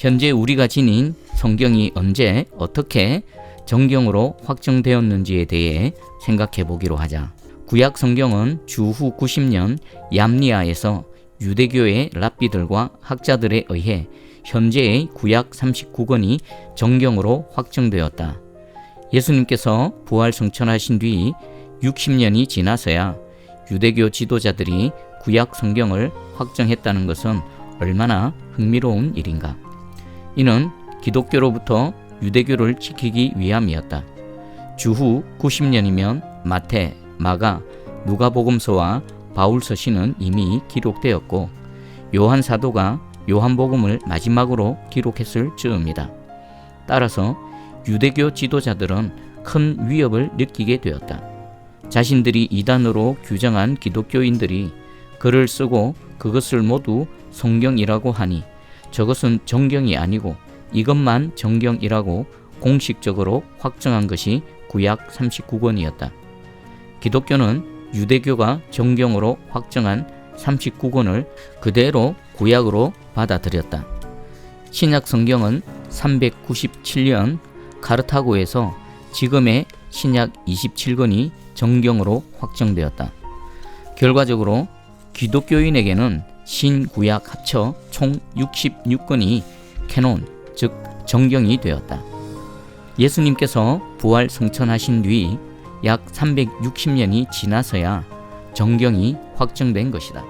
현재 우리가 지닌 성경이 언제 어떻게 정경으로 확정되었는지에 대해 생각해 보기로 하자. 구약 성경은 주후 90년 얌리아에서 유대교의 랍비들과 학자들에 의해 현재의 구약 39권이 정경으로 확정되었다. 예수님께서 부활 성천하신 뒤 60년이 지나서야 유대교 지도자들이 구약 성경을 확정했다는 것은 얼마나 흥미로운 일인가. 이는 기독교로부터 유대교를 지키기 위함이었다. 주후 90년이면 마태, 마가, 누가복음서와 바울서신은 이미 기록되었고 요한 사도가 요한복음을 마지막으로 기록했을 즈음이다. 따라서 유대교 지도자들은 큰 위협을 느끼게 되었다. 자신들이 이단으로 규정한 기독교인들이 글을 쓰고 그것을 모두 성경이라고 하니 저것은 정경이 아니고 이것만 정경이라고 공식적으로 확정한 것이 구약 39권이었다. 기독교는 유대교가 정경으로 확정한 39권을 그대로 구약으로 받아들였다. 신약 성경은 397년 카르타고에서 지금의 신약 27권이 정경으로 확정되었다. 결과적으로 기독교인에게는 신구약 합쳐 총 66권이 캐논, 즉 정경이 되었다. 예수님께서 부활 성천하신 뒤 약 360년이 지나서야 정경이 확정된 것이다.